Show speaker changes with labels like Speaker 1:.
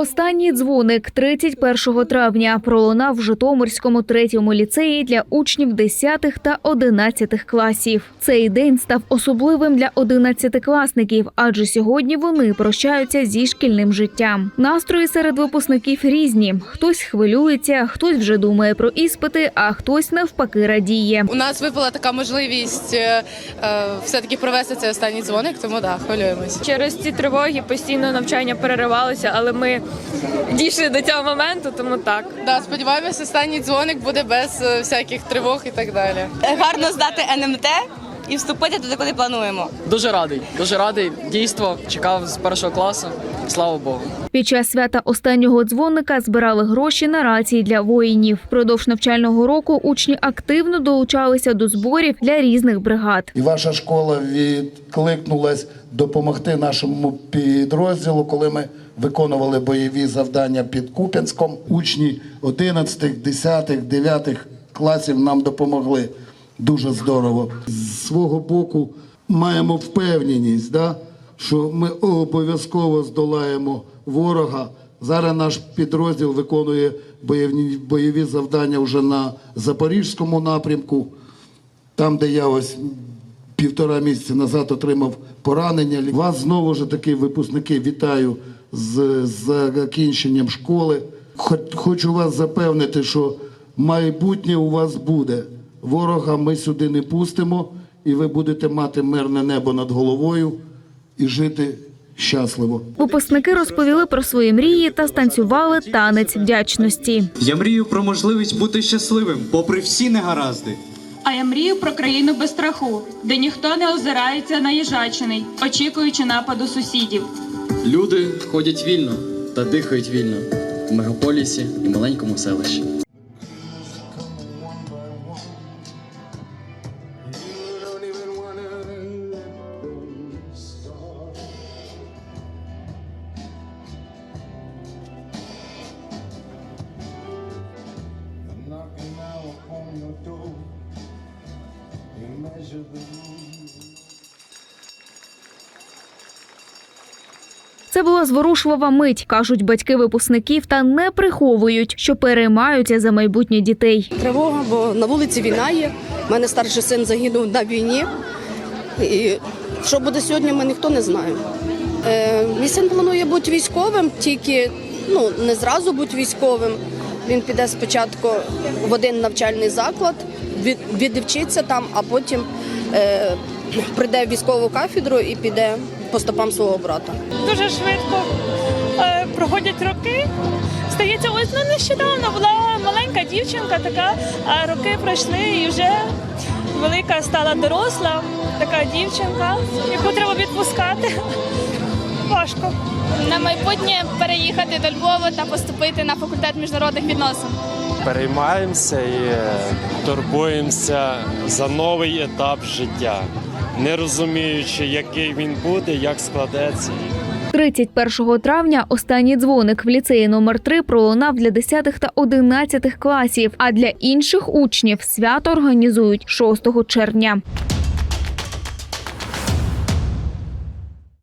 Speaker 1: Останній дзвоник 31 травня пролунав в Житомирському третьому ліцеї для учнів 10 та 11 класів. Цей день став особливим для 11-класників, адже сьогодні вони прощаються зі шкільним життям. Настрої серед випускників різні: хтось хвилюється, хтось вже думає про іспити, а хтось навпаки радіє.
Speaker 2: У нас випала така можливість е, е, все-таки провести цей останній дзвоник, тому так, хвилюємося.
Speaker 3: Через ці тривоги постійно навчання переривалося, але ми дійшли до цього моменту, тому так.
Speaker 2: Да, сподіваємося, останній дзвоник буде без е, всяких тривог і так далі.
Speaker 4: гарно здати НМТ і вступити туди, куди плануємо.
Speaker 5: Дуже радий, дуже радий. Дійство чекав з першого класу. Слава Богу.
Speaker 1: Під час свята останнього дзвоника збирали гроші на рації для воїнів. Продовж навчального року учні активно долучалися до зборів для різних бригад.
Speaker 6: І ваша школа відкликнулась допомогти нашому підрозділу, коли ми виконували бойові завдання під Куп'янськом. Учні 11, 10, 9 класів нам допомогли. Дуже здорово. З свого боку маємо впевненість, да, що ми обов'язково здолаємо ворога. Зараз наш підрозділ виконує бойові, бойові завдання вже на Запорізькому напрямку. Там, де я ось півтора місяці назад отримав поранення. Вас знову ж таки, випускники, вітаю з, з закінченням школи. Хо- Хочу вас запевнити, що майбутнє у вас буде. Ворога ми сюди не пустимо, і ви будете мати мирне небо над головою і жити щасливо.
Speaker 1: Випускники розповіли про свої мрії та станцювали танець вдячності.
Speaker 7: Я мрію про можливість бути щасливим, попри всі негаразди.
Speaker 8: А я мрію про країну без страху, де ніхто не озирається на їжачений, очікуючи нападу сусідів.
Speaker 5: Люди ходять вільно та дихають вільно в мегаполісі і маленькому селищі.
Speaker 1: Це була зворушлива мить, кажуть батьки випускників, та не приховують, що переймаються за майбутнє дітей.
Speaker 9: Тривога, бо на вулиці війна є. У мене старший син загинув на війні. І що буде сьогодні, ми ніхто не знає. Е, мій син планує бути військовим, тільки ну, не зразу бути військовим. Він піде спочатку в один навчальний заклад, від, відвчиться там, а потім е, прийде в військову кафедру і піде по стопам свого брата.
Speaker 3: Дуже швидко е, проходять роки. Здається, ось ну, нещодавно була маленька дівчинка, така, а роки пройшли і вже велика стала доросла, така дівчинка, яку треба відпускати. Важко.
Speaker 10: на майбутнє переїхати до Львова та поступити на факультет міжнародних відносин.
Speaker 11: переймаємося і турбуємося за новий етап життя, не розуміючи, який він буде, як складеться.
Speaker 1: 31 травня останній дзвоник в ліцеї номер 3 пролунав для 10 та 11 класів. А для інших учнів свято організують 6 червня.